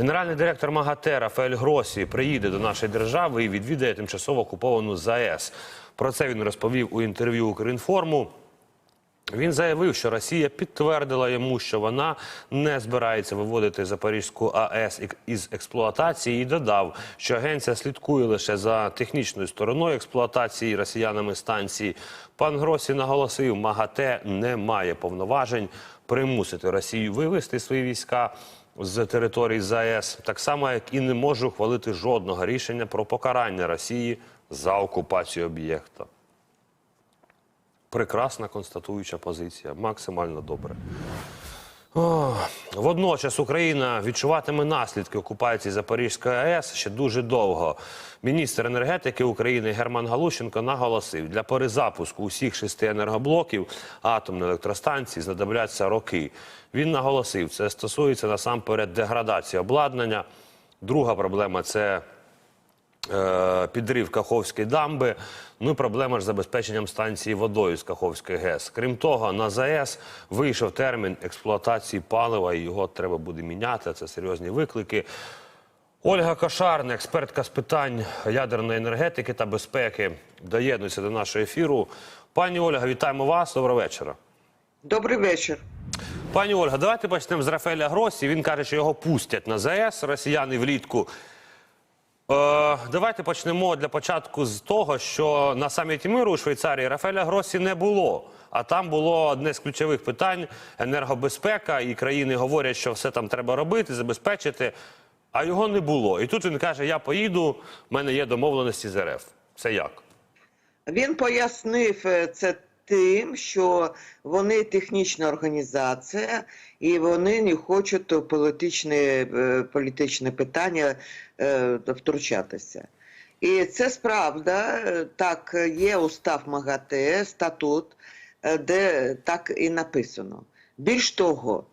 Генеральний директор МАГАТЕ Рафаель Гросі приїде до нашої держави і відвідає тимчасово окуповану ЗАЕС. Про це він розповів у інтерв'ю Укрінформу. Він заявив, що Росія підтвердила йому, що вона не збирається виводити Запорізьку АЕС із експлуатації, і додав, що агенція слідкує лише за технічною стороною експлуатації росіянами станції. Пан Гросі наголосив, МАГАТЕ не має повноважень примусити Росію вивести свої війська з території ЗАЕС, так само як і не може ухвалити жодного рішення про покарання Росії за окупацію об'єкта. Прекрасна констатуюча позиція, максимально добре. Водночас Україна відчуватиме наслідки окупації Запорізької АЕС ще дуже довго. Міністр енергетики України Герман Галущенко наголосив, для перезапуску усіх шести енергоблоків атомної електростанції знадобляться роки. Він наголосив, це стосується насамперед деградації обладнання. Друга проблема це підрив Каховської дамби. Ну і проблема ж з забезпеченням станції водою з Каховської ГЕС. Крім того, на ЗАЕС вийшов термін експлуатації палива, і його треба буде міняти. Це серйозні виклики. Ольга Кошарна, експертка з питань ядерної енергетики та безпеки, доєднується до нашого ефіру. Пані Ольга, вітаємо вас. Доброго вечора. Добрий вечір. Пані Ольга, давайте почнемо з Рафаеля Гросі. Він каже, що його пустять на ЗАЕС росіяни влітку. Е, давайте почнемо для початку з того, що на саміті миру у Швейцарії Рафаеля Гросі не було. А там було одне з ключових питань енергобезпека, і країни говорять, що все там треба робити, забезпечити. А його не було. І тут він каже: Я поїду, в мене є домовленості з РФ. Це як? Він пояснив е, це тим, що вони технічна організація і вони не хочуть політичне, е, політичне питання е, втручатися. І це справда, е, так є устав МАГАТЕ, статут, де так і написано. Більш того,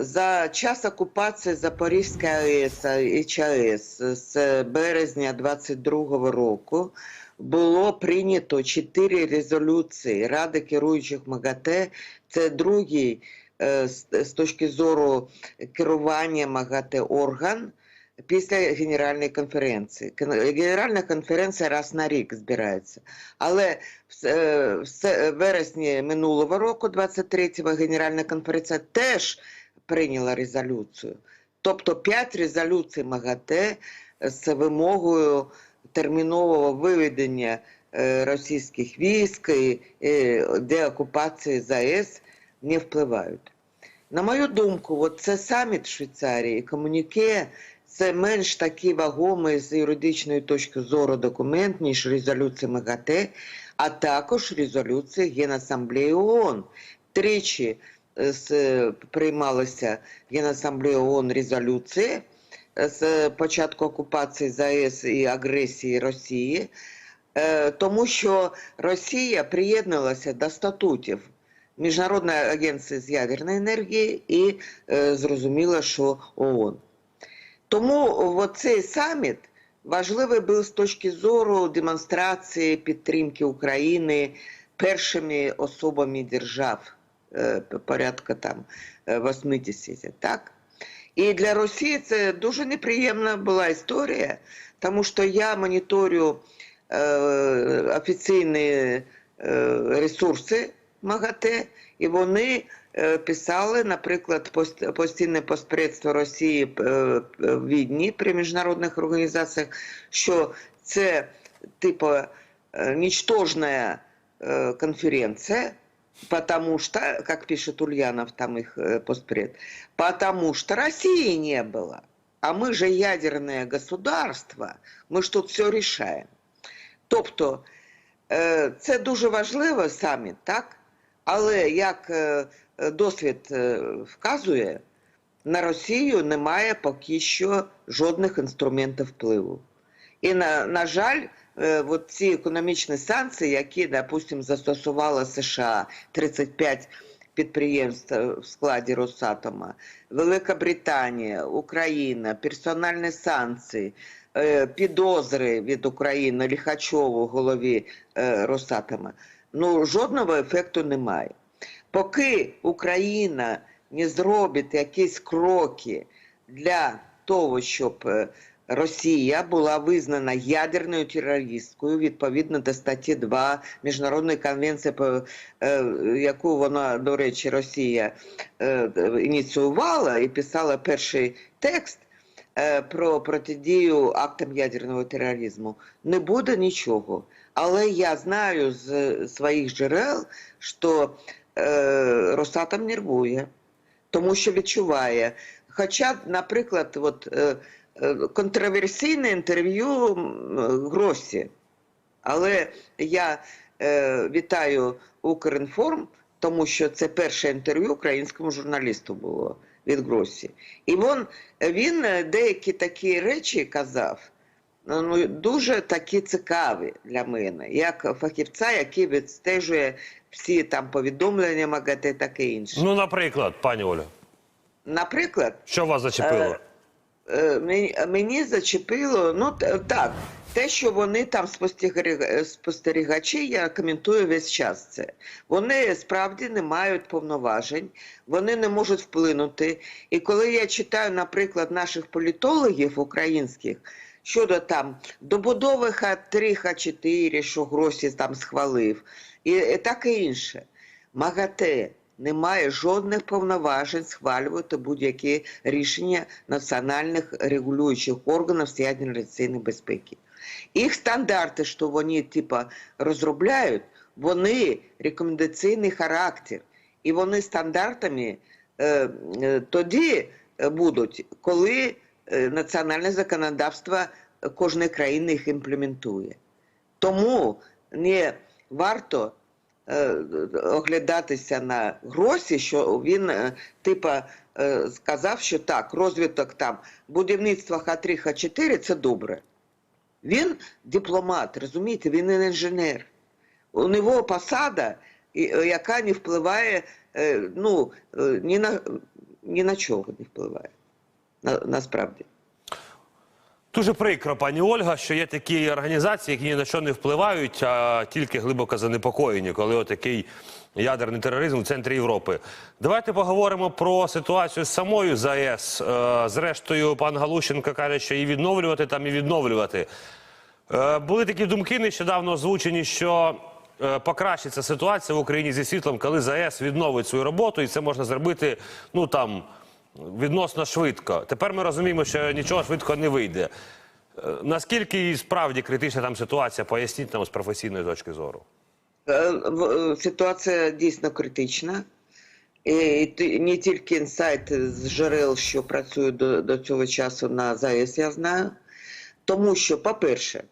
За час окупації Запорізької АЕС і ЧАЕС з березня 22 року було прийнято чотири резолюції Ради керуючих МАГАТЕ. Це другий е, з точки зору керування МАГАТЕ орган після Генеральної конференції. Генеральна конференція раз на рік збирається. Але в е, в вересні минулого року, 23-го, Генеральна конференція теж прийняла резолюцію. Тобто п'ять резолюцій МАГАТЕ з вимогою термінового виведення е, російських військ і е, деокупації ЗАЕС не впливають. На мою думку, от це саміт Швейцарії, комуніке це менш такий вагомий з юридичної точки зору документ, ніж резолюція МАГАТЕ, а також резолюція Генасамблеї ООН. Тричі е, з- приймалися Генасамблеї ООН резолюції е, з початку окупації ЗАЕС і агресії Росії, е, тому що Росія приєдналася до статутів Міжнародної агенції з ядерної енергії і е, зрозуміло, що ООН. Тому цей саміт важливий був з точки зору демонстрації підтримки України першими особами держав е, порядка там е, 80, так? І для Росії це дуже неприємна була історія, тому що я моніторю е, офіційні е, ресурси МАГАТЕ, і вони е, писали, наприклад, пост- постійне постпредство Росії е, е, в Відні при міжнародних організаціях, що це типу е, нічтожна е, конференція, потому что, как пишет Ульянов, там их э, постпред, потому что России не было. А мы же ядерное государство, ми ж тут все рішаємо. Тобто, е, це дуже важливо саміт, так? Але як е, е, досвід е, вказує, на Росію немає поки що жодних інструментів впливу. І на, на жаль, е, от ці економічні санкції, які, допустимо, застосувала США 35 підприємств е, в складі Росатома, Велика Британія, Україна, персональні санкції, підозри від України Ліхачову голові Росатома, ну жодного ефекту немає. Поки Україна не зробить якісь кроки для того, щоб е, Росія була визнана ядерною терористкою відповідно до статті 2 Міжнародної конвенції, е, яку вона, до речі, Росія е, ініціювала і писала перший текст про протидію актам ядерного тероризму. Не буде нічого. Але я знаю з своїх джерел, що Росатом нервує, тому що відчуває. Хоча, наприклад, от, е, е, контроверсійне інтерв'ю Гросі. Але я е, вітаю Укрінформ, тому що це перше інтерв'ю українському журналісту було від Гросі. І він, він е, деякі такі речі казав, ну, дуже такі цікаві для мене, як фахівця, який відстежує всі там повідомлення МАГАТЕ, таке інше. Ну, наприклад, пані Оля, Наприклад, що вас зачепило? Е, мені, мені зачепило, ну так, те, що вони там спостерігачі, я коментую весь час це. Вони справді не мають повноважень, вони не можуть вплинути. І коли я читаю, наприклад, наших політологів українських щодо там добудови Х3, Х4, що Гросі там схвалив, і, таке інше. МАГАТЕ не має жодних повноважень схвалювати будь-які рішення національних регулюючих органів з ядерної безпеки. Їх стандарти, що вони типа розробляють, вони рекомендаційний характер. І вони стандартами е, е, тоді е, будуть, коли е, національне законодавство кожної країни їх імплементує. Тому не варто оглядатися на Гросі, що він е, типа е, сказав, що так, розвиток там будівництва Х3, Х4 це добре. Він дипломат, розумієте, він не інженер. У нього посада, е, яка не впливає, е, ну, е, ні на, ні на чого не впливає. На, насправді. Дуже прикро, пані Ольга, що є такі організації, які ні на що не впливають, а тільки глибоко занепокоєні, коли отакий ядерний тероризм в центрі Європи. Давайте поговоримо про ситуацію з самою ЗАЕС. Е, Зрештою, пан Галущенко каже, що і відновлювати там, і відновлювати. Е, Були такі думки нещодавно озвучені, що е, покращиться ситуація в Україні зі світлом, коли ЗАЕС відновить свою роботу, і це можна зробити ну там відносно швидко. Тепер ми розуміємо, що нічого швидко не вийде. Е, Наскільки справді критична там ситуація, поясніть нам з професійної точки зору. Е, е, Ситуація дійсно критична. І не тільки інсайт з джерел, що працюють до, до цього часу на ЗАЕС, я знаю. Тому що, по-перше,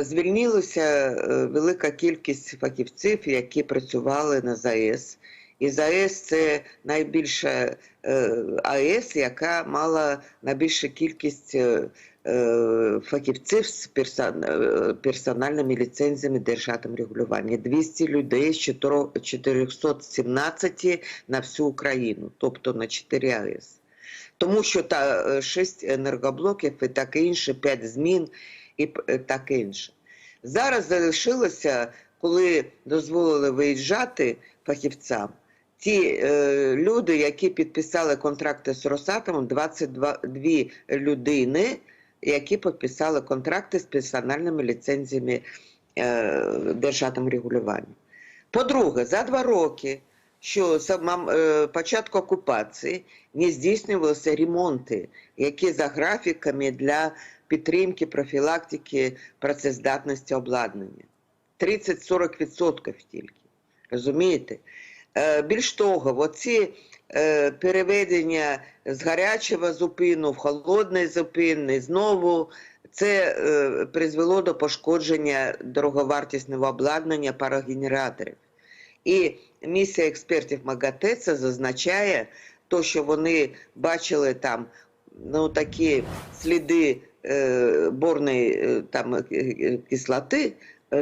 звільнилася велика кількість фахівців, які працювали на ЗАЕС. І ЗАЕС це найбільша е, АЕС, яка мала найбільшу кількість е, е, фахівців з персональними ліцензіями держатом регулювання. 200 людей з 417 на всю Україну, тобто на 4 АЕС. Тому що та е, 6 енергоблоків і таке інше, 5 змін і таке інше. Зараз залишилося, коли дозволили виїжджати фахівцям, ті е, люди, які підписали контракти з Росатомом, 22 людини, які підписали контракти з персональними ліцензіями е, держатом регулювання. По-друге, за два роки, що мам- е, початку окупації не здійснювалися ремонти, які за графіками для підтримки, профілактики працездатності обладнання. 30-40% тільки. Розумієте? Е, Більш того, оці е, переведення з гарячого зупину в холодний зупин, знову це е, призвело до пошкодження дороговартісного обладнання парогенераторів. І місія експертів МАГАТЕ це зазначає, то, що вони бачили там ну, такі сліди е, борної е, там, кислоти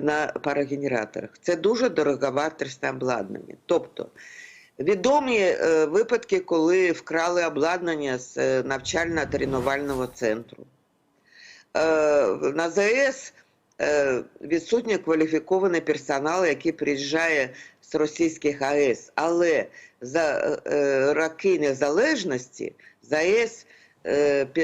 на парогенераторах. Це дуже дороговартісне обладнання. Тобто відомі е, випадки, коли вкрали обладнання з е, навчально-тренувального центру. Е, на ЗАЕС е, відсутній кваліфікований персонал, який приїжджає з російських АЕС. Але за роки незалежності ЗАЕС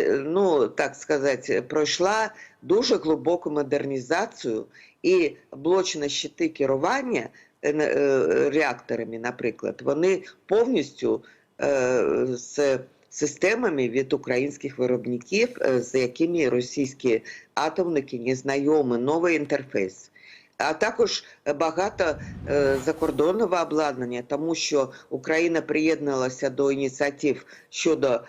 ну так сказати, пройшла дуже глибоку модернізацію і блочні щити керування е, е, реакторами, наприклад, вони повністю е, з системами від українських виробників, з якими російські атомники не знайомі, новий інтерфейс. А також багато закордонного обладнання, тому що Україна приєдналася до ініціатив щодо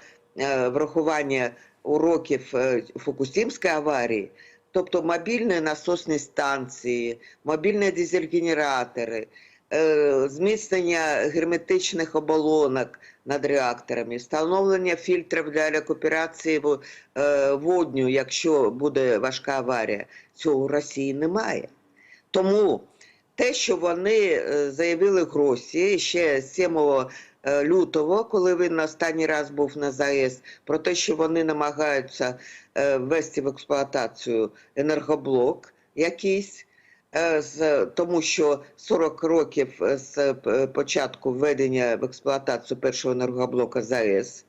врахування уроків Фукусімської аварії, тобто мобільні насосні станції, мобільні дизель-генератори, е, зміцнення герметичних оболонок над реакторами, встановлення фільтрів для рекуперації е, водню, якщо буде важка аварія. Цього в Росії немає. Тому те, що вони е, заявили Гросі ще 7 е, лютого, коли він останній раз був на ЗАЕС, про те, що вони намагаються е, ввести в експлуатацію енергоблок якийсь, е, з, тому що 40 років е, з е, початку введення в експлуатацію першого енергоблока ЗАЕС.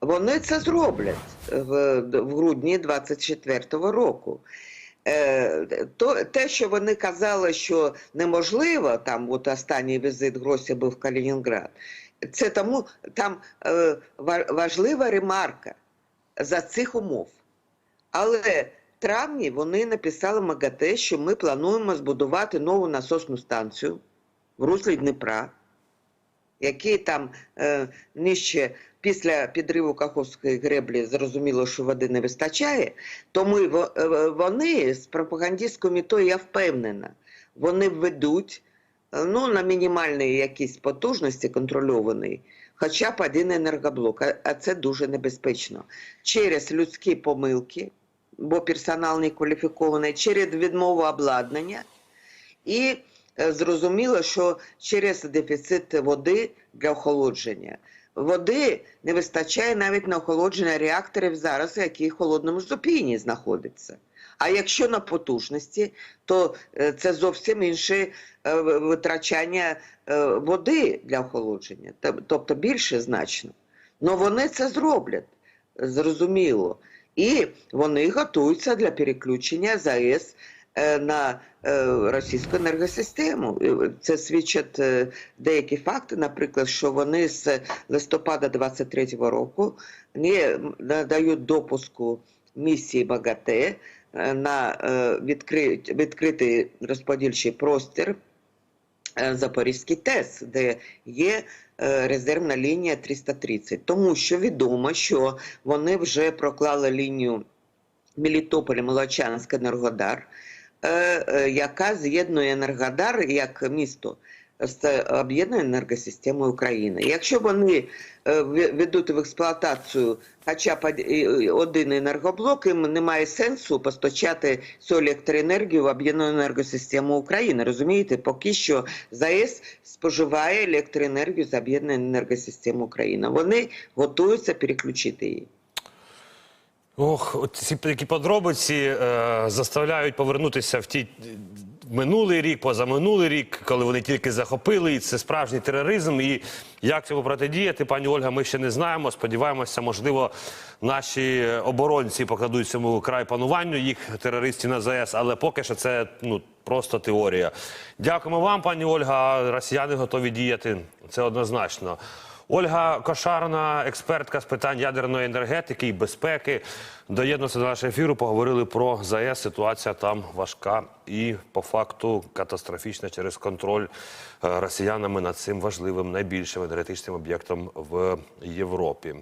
Вони це зроблять в, в грудні 24-го року. Е, то, те, що вони казали, що неможливо, там от останній візит Гросі був в Калінінград, це тому там е, важлива ремарка за цих умов. Але в травні вони написали МАГАТЕ, що ми плануємо збудувати нову насосну станцію в руслі Дніпра, який там е, нижче після підриву Каховської греблі зрозуміло, що води не вистачає, то ми, во- е, вони з пропагандистською метою, я впевнена, вони введуть е, ну, на мінімальній якійсь потужності контрольованій, хоча б один енергоблок, а, а це дуже небезпечно. Через людські помилки, бо персонал не кваліфікований, через відмову обладнання і е, зрозуміло, що через дефіцит води для охолодження. Води не вистачає навіть на охолодження реакторів зараз, які в холодному зупині знаходяться. А якщо на потужності, то е, це зовсім інше е, витрачання е, води для охолодження, Тоб- тобто більше значно. Але вони це зроблять, зрозуміло. І вони готуються для переключення ЗАЕС на російську енергосистему. Це свідчать деякі факти, наприклад, що вони з листопада 23-го року не надають допуску місії БАГАТЕ на е, відкритий розподільчий простір е, Запорізький ТЕС, де є е, резервна лінія 330. Тому що відомо, що вони вже проклали лінію Мелітополь, Молочанськ, Енергодар, е, е, яка з'єднує Енергодар як місто з об'єднаною енергосистемою України. Якщо вони е, ведуть в експлуатацію хоча б один енергоблок, їм немає сенсу постачати цю електроенергію в об'єднану енергосистему України. Розумієте, поки що ЗАЕС споживає електроенергію з об'єднаної енергосистеми України. Вони готуються переключити її. Ох, ці такі подробиці е, заставляють повернутися в ті е, минулий рік, позаминулий рік, коли вони тільки захопили, і це справжній тероризм. І як цьому протидіяти, пані Ольга, ми ще не знаємо. Сподіваємося, можливо, наші оборонці покладуть цьому край пануванню їх терористів на ЗАЕС, але поки що це ну просто теорія. Дякуємо вам, пані Ольга. Росіяни готові діяти. Це однозначно. Ольга Кошарна, експертка з питань ядерної енергетики і безпеки, доєднувся до нашого ефіру. Поговорили про ЗАЕС. Ситуація там важка і по факту катастрофічна через контроль е, росіянами над цим важливим найбільшим енергетичним об'єктом в Європі.